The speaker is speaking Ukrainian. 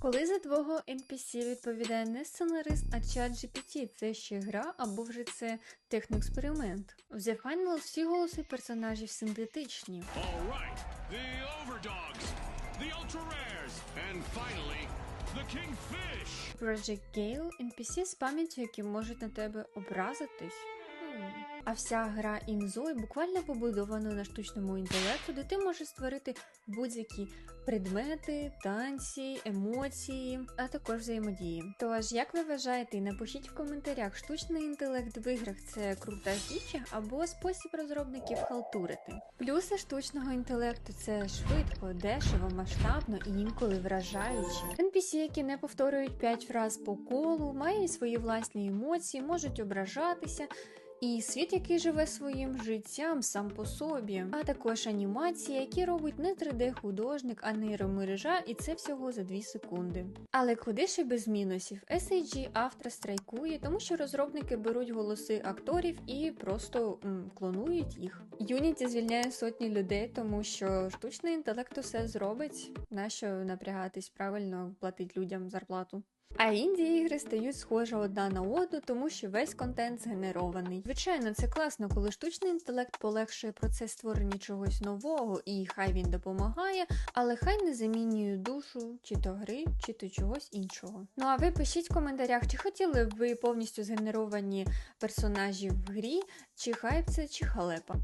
Коли за твого NPC відповідає не сценарист, а чат GPT, це ще гра або вже це техноексперимент. В The Final всі голоси персонажів синтетичні. Right, the overdogs, the ultra rares, and finally, the kingfish. Project Gale – NPC з пам'яттю, які можуть на тебе образитись. А вся гра Інзой буквально побудована на штучному інтелекту, де ти можеш створити будь-які предмети, танці, емоції, а також взаємодії. Тож, як ви вважаєте, напишіть в коментарях, штучний інтелект в іграх це крута фіча або спосіб розробників халтурити. Плюси штучного інтелекту це швидко, дешево, масштабно і інколи вражаюче. NPC, які не повторюють 5 фраз по колу, мають свої власні емоції, можуть ображатися. І світ, який живе своїм життям сам по собі, а також анімації, які робить не 3D-художник, а нейромережа, і це всього за 2 секунди. Але куди ще без мінусів? SAG автор страйкує, тому що розробники беруть голоси акторів і просто м, клонують їх. Unity звільняє сотні людей, тому що штучний інтелект усе зробить. Нащо напрягатись правильно платить людям зарплату? А інді ігри стають схожі одна на одну, тому що весь контент згенерований. Звичайно, це класно, коли штучний інтелект полегшує процес створення чогось нового, і хай він допомагає, але хай не замінює душу чи то гри, чи то чогось іншого. Ну а ви пишіть в коментарях, чи хотіли б ви повністю згенеровані персонажі в грі, чи хайп це, чи халепа.